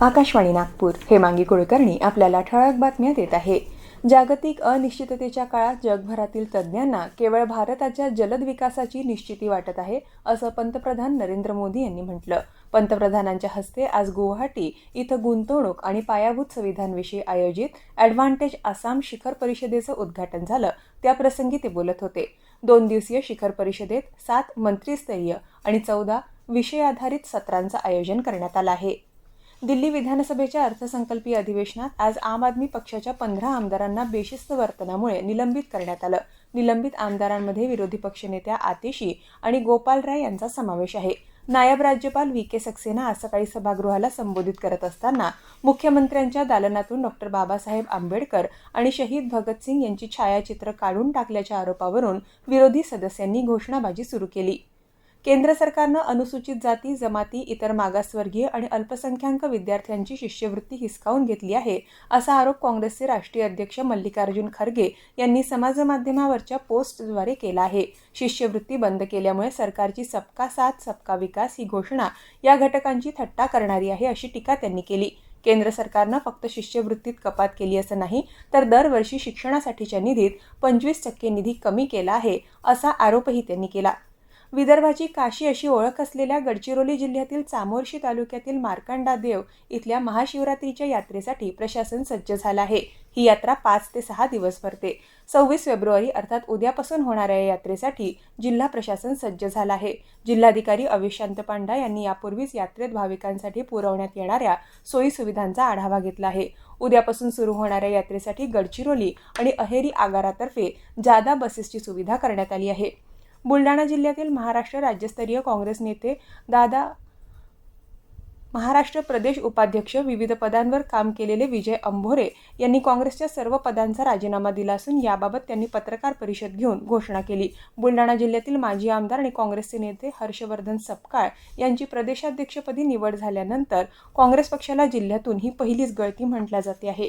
आकाशवाणी नागपूर. हेमांगी कुलकर्णी आपल्याला ठळक बातम्या देत आहे. जागतिक अनिश्चिततेच्या काळात जगभरातील तज्ज्ञांना केवळ भारताच्या जलद विकासाची निश्चिती वाटत आहे असं पंतप्रधान नरेंद्र मोदी यांनी म्हटलं. पंतप्रधानांच्या हस्ते आज गुवाहाटी इथं गुंतवणूक आणि पायाभूत सुविधांविषयी आयोजित ॲडव्हान्टेज आसाम शिखर परिषदेचं उद्घाटन झालं. त्याप्रसंगी ते बोलत होते. दोन दिवसीय शिखर परिषदेत सात मंत्रीस्तरीय आणि चौदा विषय आधारित सत्रांचं आयोजन करण्यात आलं आहे. दिल्ली विधानसभेच्या अर्थसंकल्पीय अधिवेशनात आज आम आदमी पक्षाच्या पंधरा आमदारांना बेशिस्त वर्तनामुळे निलंबित करण्यात आलं. निलंबित आमदारांमध्ये विरोधी पक्षनेत्या आतिशी आणि गोपाल राय यांचा समावेश आहे. नायब राज्यपाल व्ही के सक्सेना आज सकाळी सभागृहाला संबोधित करत असताना मुख्यमंत्र्यांच्या दालनातून डॉक्टर बाबासाहेब आंबेडकर आणि शहीद भगतसिंग यांची छायाचित्र काढून टाकल्याच्या आरोपावरून विरोधी सदस्यांनी घोषणाबाजी सुरू केली. केंद्र सरकारनं अनुसूचित जाती जमाती इतर मागासवर्गीय आणि अल्पसंख्याक विद्यार्थ्यांची शिष्यवृत्ती हिसकावून घेतली आहे असा आरोप काँग्रेसचे राष्ट्रीय अध्यक्ष मल्लिकार्जुन खरगे यांनी समाजमाध्यमावरच्या पोस्टद्वारे केला आहे. शिष्यवृत्ती बंद केल्यामुळे सरकारची सबका साथ सबका विकास ही घोषणा या घटकांची थट्टा करणारी आहे अशी टीका त्यांनी केली. केंद्र सरकारनं फक्त शिष्यवृत्तीत कपात केली असं नाही तर दरवर्षी शिक्षणासाठीच्या निधीत पंचवीस टक्के निधी कमी केला आहे असा आरोपही त्यांनी केला. विदर्भाची काशी अशी ओळख असलेल्या गडचिरोली जिल्ह्यातील चामोर्शी तालुक्यातील मार्कंडा देव इथल्या महाशिवरात्रीच्या यात्रेसाठी प्रशासन सज्ज झालं आहे. ही यात्रा पाच ते सहा दिवस भरते. सव्वीस फेब्रुवारी अर्थात उद्यापासून होणाऱ्या या यात्रेसाठी जिल्हा प्रशासन सज्ज झालं आहे. जिल्हाधिकारी अविशांत पांडा यांनी यापूर्वीच यात्रेत भाविकांसाठी पुरवण्यात येणाऱ्या सोयी सुविधांचा आढावा घेतला आहे. उद्यापासून सुरू होणाऱ्या यात्रेसाठी गडचिरोली आणि अहेरी आगारातर्फे जादा बसेसची सुविधा करण्यात आली आहे. बुलढाणा जिल्ह्यातील महाराष्ट्र राज्यस्तरीय काँग्रेस नेते दादा महाराष्ट्र प्रदेश उपाध्यक्ष विविध पदांवर काम केलेले विजय अंभोरे यांनी काँग्रेसच्या सर्व पदांचा राजीनामा दिला असून याबाबत त्यांनी पत्रकार परिषद घेऊन घोषणा केली. बुलढाणा जिल्ह्यातील माजी आमदार आणि काँग्रेसचे नेते हर्षवर्धन सपकाळ यांची प्रदेशाध्यक्षपदी निवड झाल्यानंतर काँग्रेस पक्षाला जिल्ह्यातून ही पहिलीच गळती म्हटल्या जाते आहे.